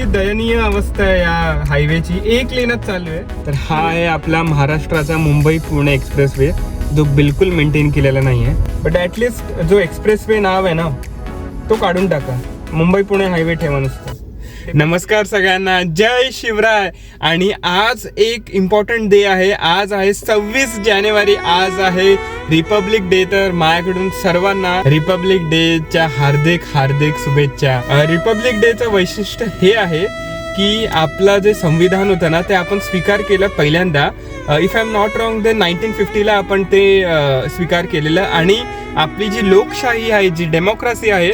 इतकी दयनीय अवस्था आहे या हायवेची एक लेनच चालू आहे. तर हा आहे आपला महाराष्ट्राचा मुंबई पुणे एक्सप्रेस वे जो बिलकुल मेंटेन केलेला नाही आहे. बट ॲटलिस्ट जो एक्सप्रेस वे नाव आहे ना तो काढून टाका. मुंबई पुणे हायवे ठेवा नुसतं. नमस्कार सगळ्यांना. जय शिवराय. आणि आज एक इम्पॉर्टंट डे आहे. आज आहे सव्वीस जानेवारी. आज आहे रिपब्लिक डे तर माझ्याकडून सर्वांना रिपब्लिक डेच्या हार्दिक हार्दिक शुभेच्छा. रिपब्लिक डेचं वैशिष्ट्य हे आहे की आपलं जे संविधान होतं ना ते आपण स्वीकार केलं पहिल्यांदा. If I am not wrong then nineteen फिफ्टीला आपण ते स्वीकार केलेलं. आणि आपली जी लोकशाही आहे जी डेमोक्रेसी आहे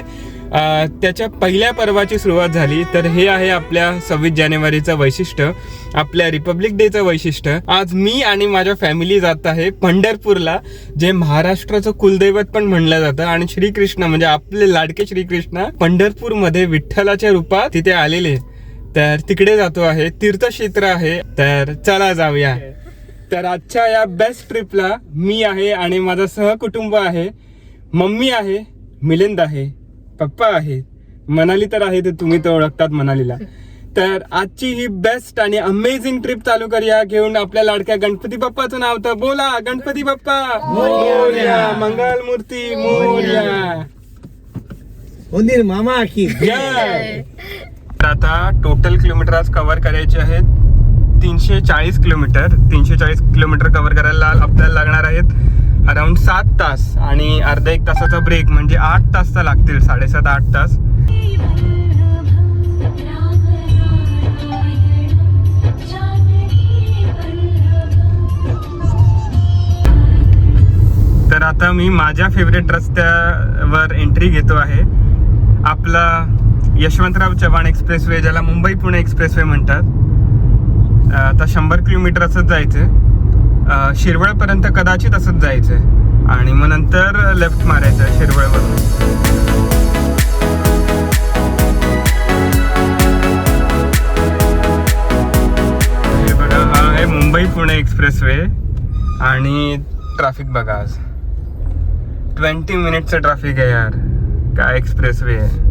त्याच्या पहिल्या पर्वाची सुरुवात झाली तर हे आहे आपल्या सव्वीस जानेवारीचं वैशिष्ट्य आपल्या रिपब्लिक डेचं वैशिष्ट्य. आज मी आणि माझ्या फॅमिली जात आहे पंढरपूरला जे महाराष्ट्राचं कुलदैवत पण म्हणलं जातं. आणि श्रीकृष्ण म्हणजे आपले लाडके श्रीकृष्ण पंढरपूरमध्ये विठ्ठलाच्या रूपात तिथे आलेले तर तिकडे जातो आहे तीर्थक्षेत्र आहे. तर चला जाऊया. तर आजच्या या बेस्ट ट्रिपला मी आहे आणि माझं सहकुटुंब आहे. मम्मी आहे मिलिंद आहे. पप्पा आहे मनाली तर आहे ते तुम्ही तर ओळखतात मनालीला. तर आजची ही बेस्ट आणि अमेझिंग ट्रिप चालू करूया. घेऊन आपल्या लाडक्या गणपती बाप्पाचं नाव तर बोला गणपती बाप्पा. मोरया. मंगल मूर्ती मोरया उंदीर मामा की जय. आता टोटल किलोमीटर आज कव्हर करायचे आहेत तीनशे चाळीस किलोमीटर तीनशे चाळीस किलोमीटर कव्हर करायला आपल्याला लागणार आहेत. अराउंड सात तास आणि अर्धा एक तासाचा ब्रेक म्हणजे आठ तास तर लागतील साडेसात आठ तास. तर आता मी माझ्या फेवरेट रस्त्यावर एंट्री घेतो आहे. आपला यशवंतराव चव्हाण एक्सप्रेस वे ज्याला मुंबई पुणे एक्सप्रेस वे म्हणतात आता शंभर किलोमीटर असंच जायचं शिरवळपर्यंत कदाचित असंच जायचं आहे आणि मग नंतर लेफ्ट मारायचं शिरवळवरून. हे मुंबई पुणे एक्सप्रेस वे आणि ट्रॅफिक बघा आज. ट्वेंटी मिनिटचं ट्रॅफिक आहे यार. काय एक्सप्रेस वे आहे.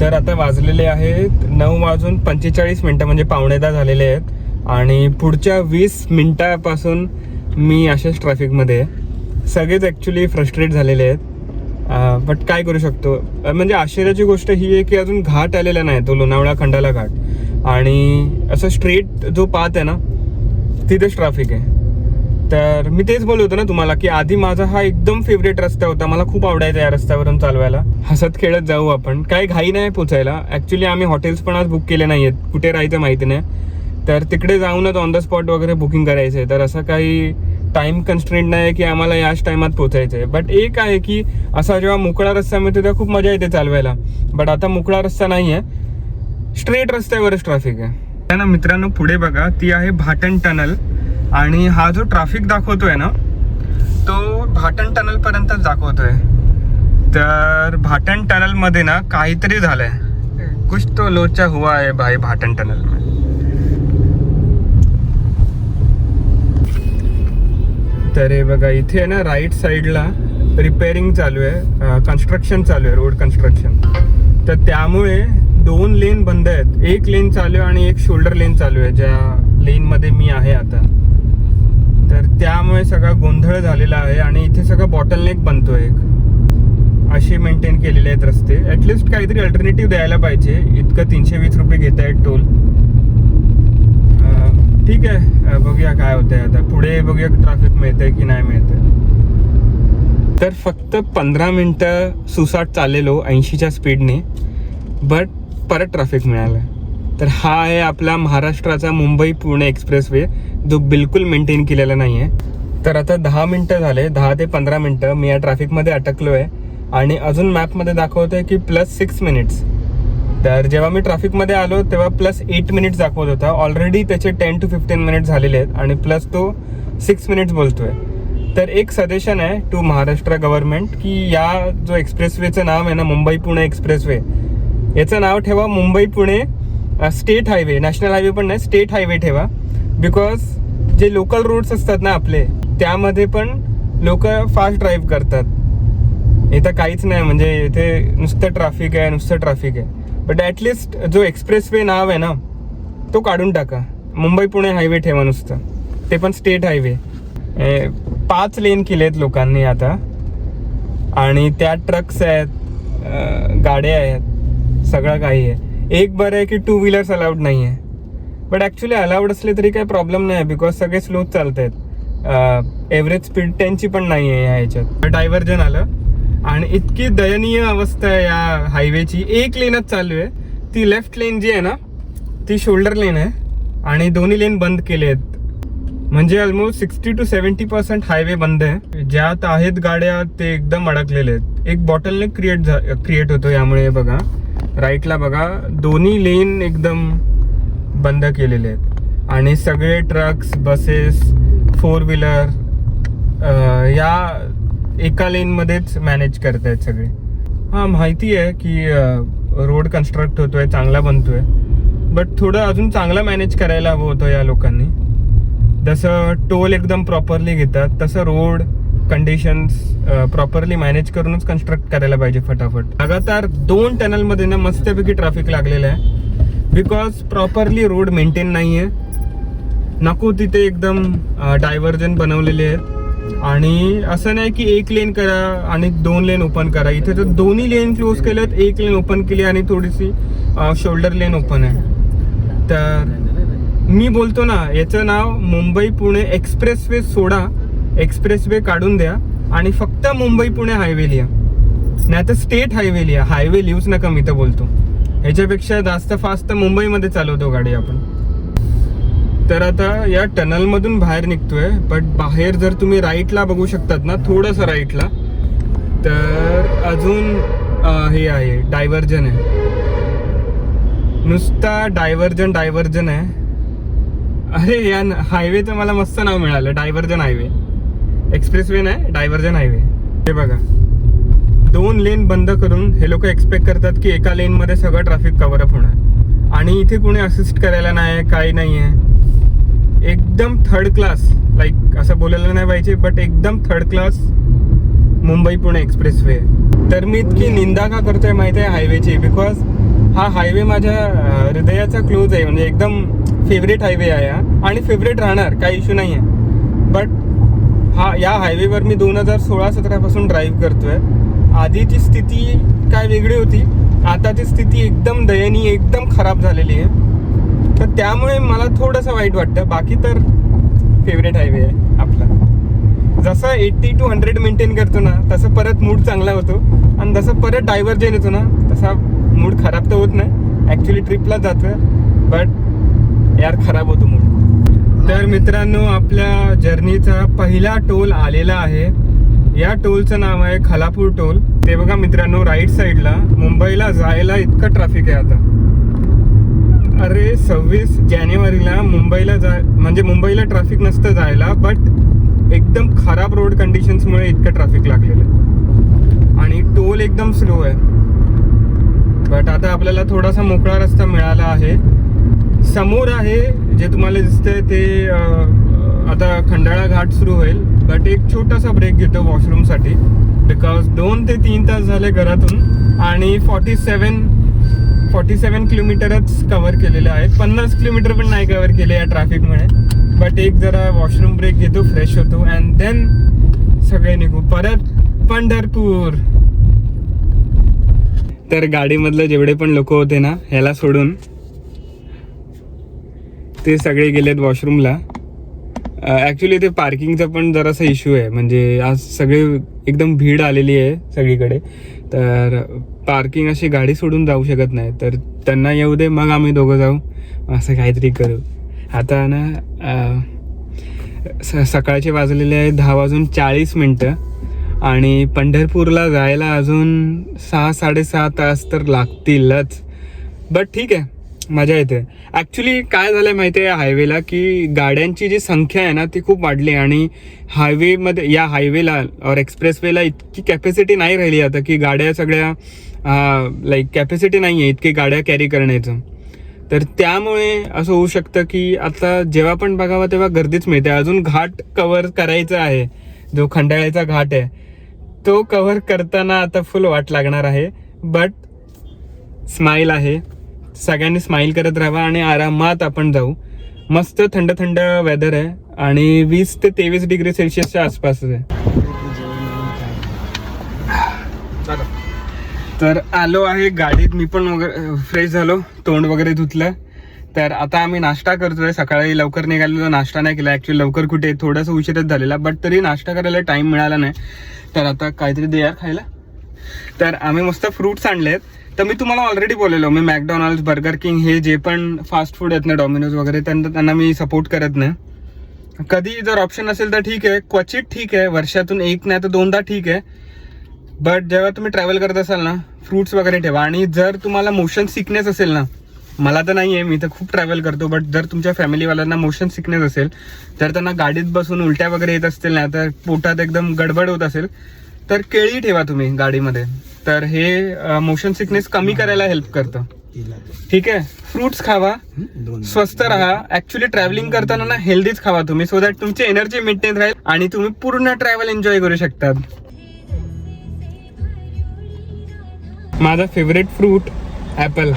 तर आता वाजलेले आहेत नऊ वाजून पंचेचाळीस मिनटं म्हणजे पावणेदा झालेले आहेत. आणि पुढच्या वीस मिनटापासून मी अशाच ट्रॅफिकमध्ये आहे. सगळेच ॲक्च्युली फ्रस्ट्रेट झालेले आहेत. बट काय करू शकतो? म्हणजे आश्चर्याची गोष्ट ही आहे की अजून घाट आलेला नाही तो लोणावळा खंडाला घाट. आणि असं स्ट्रेट जो पाथ आहे ना तिथेच ट्रॅफिक आहे. तर मी तेच बोलत होतो ना तुम्हाला की आधी माझा हा एकदम फेवरेट रस्ता होता. मला खूप आवडायचा या रस्त्यावरून चालवायला. हसत खेळत जाऊ आपण. काही घाई नाही पोचायला. ॲक्च्युली आम्ही हॉटेल्स पण आज बुक केले नाही आहेत कुठे राहायचं माहिती नाही. तर तिकडे जाऊनच ऑन द स्पॉट वगैरे बुकिंग करायचं आहे तर असं काही टाइम कन्स्टेंट नाही आहे की आम्हाला याच टायमात पोचायचं आहे बट एक आहे की असा जेव्हा मोकळा रस्ता मिळतो तेव्हा खूप मजा येते चालवायला. बट आता मोकळा रस्ता नाही आहे स्ट्रेट रस्त्यावरच ट्रॅफिक आहे. त्या ना मित्रांनो पुढे बघा. ती आहे भाटण टनल आणि हा जो ट्रॅफिक दाखवतोय ना तो भाटण टनलपर्यंतच दाखवतोय. तर भाटण टनलमध्ये ना काहीतरी झालंय. कुछ तो लोचा हुआ आहे भाई भाटण टनल में. तर हे बघा इथे आहे ना राईट साईडला रिपेअरिंग चालू आहे. कन्स्ट्रक्शन चालू आहे रोड कन्स्ट्रक्शन तर त्यामुळे दोन लेन बंद आहेत. एक लेन चालू आहे आणि एक शोल्डर लेन चालू आहे ज्या लेनमध्ये मी आहे आता. तर त्यामुळे सगळा गोंधळ झालेला आहे आणि इथे सगळं बॉटलनेक बनतो एक. अशी मेंटेन केलेले आहेत रस्ते. ॲटलिस्ट काहीतरी अल्टरनेटिव्ह द्यायला पाहिजे. इतकं तीनशे वीस रुपये घेत आहेत टोल ठीक आहे. बघूया काय होतंय आता. पुढे बघूया ट्रॅफिक मिळतंय की नाही मिळतंय. तर फक्त पंधरा मिनटं सुसाट चाललेलो ऐंशीच्या स्पीडने बट परत ट्रॅफिक मिळालं. तर हा आहे आपला महाराष्ट्राचा मुंबई पुणे एक्सप्रेस वे जो बिलकुल मेंटेन केलेला नाही आहे तर आता दहा मिनटं झाले. दहा ते पंधरा मिनटं मी या ट्रॅफिकमध्ये अटकलो आहे आणि अजून मॅपमध्ये दाखवतोय की प्लस सिक्स मिनिट्स तर जेव्हा मी ट्रॅफिकमध्ये आलो तेव्हा प्लस एट मिनिट्स दाखवत होता. ऑलरेडी त्याचे टेन टू फिफ्टीन मिनिट्स झालेले आहेत आणि प्लस तो सिक्स मिनिट्स बोलतोय. तर एक सजेशन आहे टू महाराष्ट्र गव्हर्नमेंट की या जो एक्सप्रेसवेचं नाव आहे ना मुंबई पुणे एक्सप्रेसवे याचं नाव ठेवा Mumbai Pune state highway national highway पण नाही स्टेट हायवे ठेवा. बिकॉज जे लोकल रोड्स असतात ना आपले त्यामध्ये पण लोक फास्ट ड्राईव्ह करतात. इथं काहीच नाही म्हणजे इथे नुसतं ट्रॅफिक आहे नुसतं ट्रॅफिक आहे. बट ॲटलिस्ट जो एक्सप्रेस वे नाव आहे ना तो काढून टाका. मुंबई पुणे हायवे ठेवा नुसतं. ते पण स्टेट हायवे पाच लेन केले आहेत लोकांनी आता. आणि त्या ट्रक्स आहेत गाड्या आहेत सगळं काही आहे. एक बरं आहे की टू व्हीलर्स अलाउड नाही आहे. बट ॲक्च्युली अलाउड असले तरी काही प्रॉब्लेम नाही आहे बिकॉज सगळे स्लो चालत आहेत एव्हरेज स्पीड त्यांची पण नाही आहे या ह्याच्यात. डायव्हर्जन आलं. आणि इतकी दयनीय अवस्था आहे या हायवेची एक लेनच चालू आहे. ती लेफ्ट लेन जी आहे ना ती शोल्डर लेन आहे आणि दोन्ही लेन बंद केले आहेत. म्हणजे almost sixty two seventy percent highway बंद आहे. ज्यात आहेत गाड्या ते एकदम अडकलेले आहेत. एक बॉटलने क्रिएट क्रिएट होतो यामुळे बघा. राईटला बघा दोन्ही लेन एकदम बंद केलेले आहेत. आणि सगळे ट्रक्स बसेस फोर व्हीलर या एका लेनमध्येच मॅनेज करत आहेत सगळे. हां माहिती आहे की रोड कन्स्ट्रक्ट होतोय चांगला बनतोय. बट थोडं अजून चांगला मॅनेज करायला हवं होतं या लोकांनी. जसं टोल एकदम प्रॉपरली घेतात तसं रोड कंडिशन्स प्रॉपरली मॅनेज करूनच कन्स्ट्रक्ट करायला पाहिजे फटाफट. लगातार दोन टनलमध्ये ना मस्तपैकी ट्रॅफिक लागलेलं आहे. बिकॉज प्रॉपरली रोड मेंटेन नाही आहे नको तिथे एकदम डायव्हर्जन बनवलेले आहेत. आणि असं नाही की एक लेन करा आणि दोन लेन ओपन करा. इथे तर दोन्ही लेन क्लोज केलेत एक लेन ओपन केली आणि थोडीशी शोल्डर लेन ओपन आहे. तर मी बोलतो ना याचं नाव मुंबई पुणे एक्सप्रेस वे सोडा. एक्सप्रेस वे काढून द्या. आणि फक्त मुंबई पुणे हायवे लिहा. नाही तर स्टेट हायवे लिहा. हायवे लिहूच नका मी तर बोलतो. ह्याच्यापेक्षा जास्त फास्ट तर मुंबईमध्ये चालवतो गाडी आपण. तर आता या टनलमधून बाहेर निघतोय बट बाहेर जर तुम्ही राईटला बघू शकतात ना थोडंसं राईटला तर अजून हे आहे डायव्हर्जन आहे. नुसता डायव्हर्जन डायव्हर्जन आहे. अरे या हायवेचं मला मस्त नाव मिळालं डायव्हर्जन हायवे एक्सप्रेस वे नाही डायव्हर्जन हायवे हे बघा. दोन लेन बंद करून हे लोक एक्सपेक्ट करतात की एका लेनमध्ये सगळं ट्रॅफिक कवरअप होणार. आणि इथे कोणी असिस्ट करायला नाही काही नाही आहे एकदम थर्ड क्लास लाईक असं बोलायला नाही पाहिजे बट एकदम third class Mumbai Pune expressway तर मी इतकी निंदा का करतोय माहिती आहे हायवेची बिकॉज हा हायवे माझ्या हृदयाचा क्लोज आहे म्हणजे एकदम फेवरेट हायवे आहे हा. आणि फेवरेट राहणार काही इश्यू नाही आहे बट हा या हायवेवर मी दोन हजार सोळा सतरापासून ड्राईव्ह करतोय. आधीची स्थिती काय वेगळी होती? आताची स्थिती एकदम दयनीय एकदम खराब झालेली आहे. तर त्यामुळे मला थोडंसं वाईट वाटतं. बाकी तर फेवरेट हायवे आहे आपला. जसं एट्टी टू हंड्रेड मेंटेन करतो ना तसं परत मूड चांगला होतो. आणि जसं परत डायव्हर्जन येतो ना तसा मूड खराब तर होत नाही. ॲक्च्युली ट्रिपला जातोय. बट यार खराब होतो मूड तर मित्रांनो आपल्या जर्नीचा पहिला टोल आलेला आहे. या टोलचं नाव आहे खलापूर टोल ते बघा मित्रांनो राईट साईडला मुंबईला जायला इतकं ट्रॅफिक आहे आता. अरे सव्वीस जानेवारीला मुंबईला जा म्हणजे मुंबईला ट्रॅफिक नसतं जायला बट एकदम खराब रोड कंडिशन्समुळे इतकं ट्रॅफिक लागलेलं. आहे आणि टोल एकदम स्लो आहे. बट आता आपल्याला थोडासा मोकळा रस्ता मिळाला आहे. समोर आहे जे तुम्हाला दिसतंय ते आता खंडाळा घाट सुरू होईल बट एक छोटासा ब्रेक घेतो वॉशरूमसाठी बिकॉज दोन ते तीन तास झाले घरातून आणि फॉर्टी सेवन फॉर्टी सेवन किलोमीटरच कव्हर केलेले आहेत. पन्नास किलोमीटर पण नाही कव्हर केले या ट्रॅफिकमुळे बट एक जरा वॉशरूम ब्रेक घेतो फ्रेश होतो. अँड देन सगळे निघू. परत पंढरपूर. तर गाडीमधले जेवढे पण लोक होते ना ह्याला सोडून ते सगळे गेलेत वॉशरूमला ॲक्च्युली ते पार्किंगचा पण जरासा इश्यू आहे. म्हणजे आज सगळे एकदम भीड आलेली आहे सगळीकडे. तर पार्किंग अशी गाडी सोडून जाऊ शकत नाही. तर त्यांना येऊ दे मग आम्ही दोघं जाऊ. असं काहीतरी करू. आता ना स सकाळचे वाजलेले आहे दहा वाजून चाळीस मिनटं. आणि पंढरपूरला जायला अजून सहा साडेसहा तास तर लागतीलच. बट ठीक आहे. मजा येते. ॲक्च्युली काय झालं आहे माहिती आहे हायवेला की गाड्यांची जी संख्या आहे ना ती खूप वाढली आणि हायवेमध्ये या हायवेला और एक्सप्रेसवेला इतकी कॅपॅसिटी नाही राहिली आता की गाड्या सगळ्या लाईक कॅपॅसिटी नाही आहे इतकी गाड्या कॅरी करण्याचं. तर त्यामुळे असं होऊ शकतं की आता जेव्हा पण बघावं तेव्हा गर्दीच मिळते. अजून घाट कवर करायचा आहे. जो खंडाळ्याचा घाट आहे तो कव्हर करताना आता फुल वाट लागणार आहे. बट स्माईल आहे. सगळ्यांनी स्माईल करत राहावा आणि आरामात आपण जाऊ. मस्त थंड थंड वेदर आहे आणि वीस ते तेवीस डिग्री सेल्सिअसच्या आसपासच आहे. तर आलो आहे गाडीत. मी पण वगैरे फ्रेश झालो. तोंड वगैरे धुतलं. तर आता आम्ही नाश्ता करतोय. सकाळी लवकर निघालेलो. नाश्ता नाही केला. ऍक्च्युली लवकर कुठे थोडासा उशीरच झालेला. बट तरी नाश्ता करायला टाइम मिळाला नाही. तर आता काहीतरी देया खायला. तर आम्ही मस्त फ्रुट्स आणलेत. तर मी तुम्हाला ऑलरेडी बोललेलो मी मॅकडॉनल्ड बर्गर किंग हे जे पण फास्ट फूड आहेत ना डॉमिनोज वगैरे त्यांना त्यांना मी सपोर्ट करत नाही. कधी जर ऑप्शन असेल तर ठीक आहे क्वचित ठीक आहे वर्षातून एक नाही तर दोनदा ठीक आहे. बट जेव्हा तुम्ही ट्रॅव्हल करत असाल ना फ्रुट्स वगैरे ठेवा. आणि जर तुम्हाला मोशन सिकनेस असेल ना मला तर नाही आहे मी तर खूप ट्रॅव्हल करतो. बट जर तुमच्या फॅमिलीवाल्यांना मोशन सिकनेस असेल तर त्यांना गाडीत बसून उलट्या वगैरे येत असतील ना तर पोटात एकदम गडबड होत असेल तर केळी ठेवा तुम्ही गाडीमध्ये. तर हे मोशन सिकनेस कमी करायला हेल्प करतं. ठीक आहे? फ्रुट्स खावा स्वस्त राहा. ऍक्च्युली ट्रॅव्हलिंग करताना ना हेल्दीच खावा तुम्ही सो दॅट तुमची एनर्जी मेंटेन राहील आणि तुम्ही पूर्ण ट्रॅव्हल एन्जॉय करू शकतात. माझा फेवरेट फ्रूट ॲपल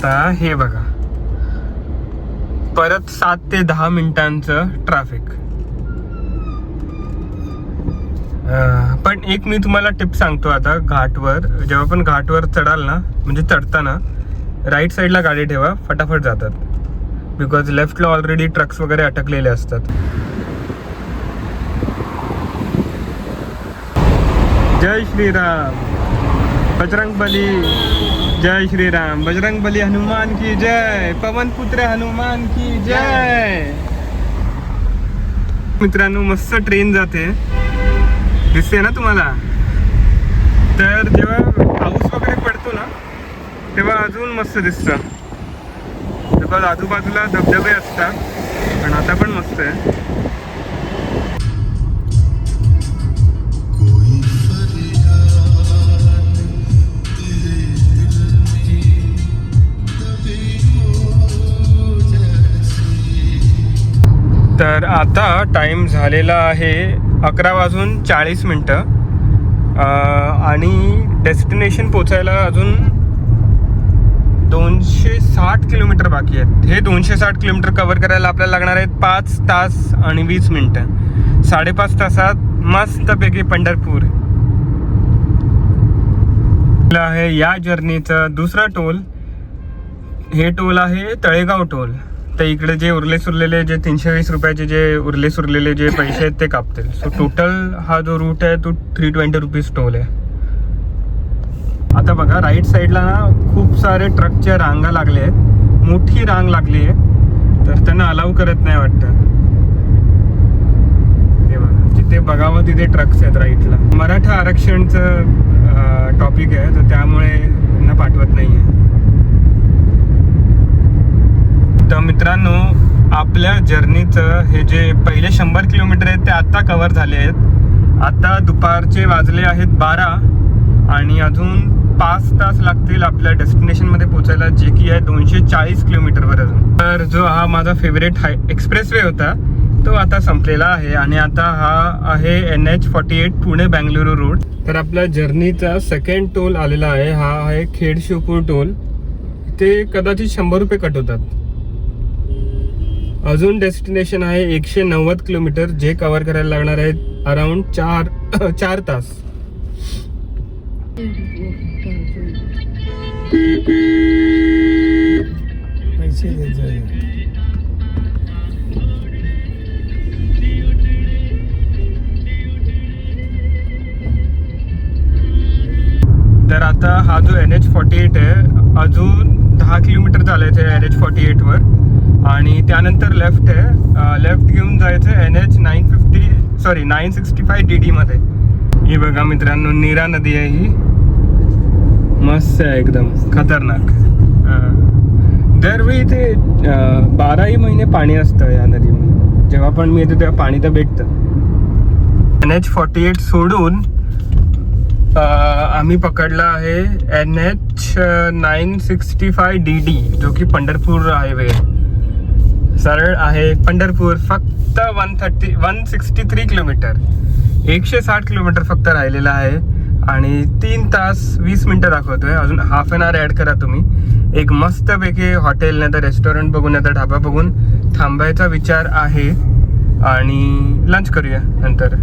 आता हे बघा. परत सात ते दहा मिनिटांचं ट्रॅफिक पण एक मी तुम्हाला टिप सांगतो आता घाटवर. जेव्हा पण घाटवर चढाल ना म्हणजे चढताना राईट साईडला गाडी ठेवा फटाफट जातात. बिकॉज लेफ्टला ऑलरेडी ट्रक्स वगैरे अटकलेले असतात. जय श्रीराम. बजरंग बली जय श्रीराम बजरंग बली हनुमान की जय पवन पुत्र हनुमान की जय. मित्रांनो मस्त ट्रेन जाते. दिसते ना तुम्हाला? तर जेव्हा पाऊस वगैरे पडतो ना तेव्हा अजून मस्त दिसतं. आजूबाजूला धबधबे असतात पण आता पण मस्त आहे. तर आता टाईम झालेला आहे अकरा वाजून चाळीस मिनटं. आणि डेस्टिनेशन पोचायला अजून दोनशे साठ किलोमीटर बाकी आहेत. हे दोनशे साठ किलोमीटर कव्हर करायला आपल्याला लागणार आहेत पाच तास आणि वीस मिनटं. साडेपाच तासात मस्तपैकी पंढरपूर. आहे या जर्नीचा दुसरा टोल हे टोल आहे तळेगाव टोल तर इकडे जे उरले सुरलेले जे तीनशे वीस रुपयाचे जे उरले सुरलेले जे पैसे आहेत ते कापतील. सो टोटल हा जो रूट आहे तो थ्री ट्वेंटी रुपीज टोल आहे. आता बघा राईट साईडला ना खूप सारे ट्रकच्या रांगा लागल्या आहेत. मोठी रांग लागली आहे. तर त्यांना अलाव करत नाही वाटतं. ते जिथे बघावं तिथे ट्रक्स आहेत राईटला मराठा आरक्षणचं टॉपिक आहे. तर त्यामुळे त्यांना पाठवत नाही आहे तर मित्रांनो आपल्या जर्नीचं हे जे पहिले शंभर किलोमीटर आहेत ते आत्ता कव्हर झाले आहेत. आत्ता दुपारचे वाजले आहेत बारा आणि अजून पाच तास लागतील आपल्या डेस्टिनेशनमध्ये पोचायला जे की आहे दोनशे चाळीस किलोमीटरवर अजून. तर जो हा माझा फेवरेट हाय एक्सप्रेस वे होता तो आता संपलेला आहे आणि आता हा आहे N H forty eight Pune Bengaluru road तर आपल्या जर्नीचा सेकंड टोल आलेला आहे. हा आहे खेड शिवपूर टोल ते कदाचित शंभर रुपये कट होतात. अजून डेस्टिनेशन आहे एकशे नव्वद किलोमीटर जे कव्हर करायला लागणार आहेत अराउंड चार चार तास. तर आता हा जो एन एच फॉर्टी एट आहे अजून दहा किलोमीटर आहे एन एच फॉर्टी एटवर आणि त्यानंतर लेफ्ट आहे. लेफ्ट घेऊन जायचं N H nine fifty sorry nine sixty five D डीमध्ये ही बघा मित्रांनो नीरा नदी आहे ही. मस्त आहे एकदम. खतरनाक. दरवेळी ते बाराही महिने पाणी असतं या नदीमध्ये. जेव्हा पण मी येतो तेव्हा पाणी तर भेटतं. एन एच फॉर्टी एट सोडून आम्ही पकडला आहे N H nine sixty five D D जो की पंढरपूर हायवे सरळ आहे पंढरपूर फक्त one thirty one sixty three kilometre एकशे साठ किलोमीटर फक्त राहिलेला आहे. आणि तीन तास वीस मिनटं दाखवतोय. अजून हाफ एन आवर ॲड करा तुम्ही. एक मस्तपैकी हॉटेल नाही तर रेस्टॉरंट बघून नाही तर ढाबा बघून थांबायचा विचार आहे. आणि लंच करूया नंतर.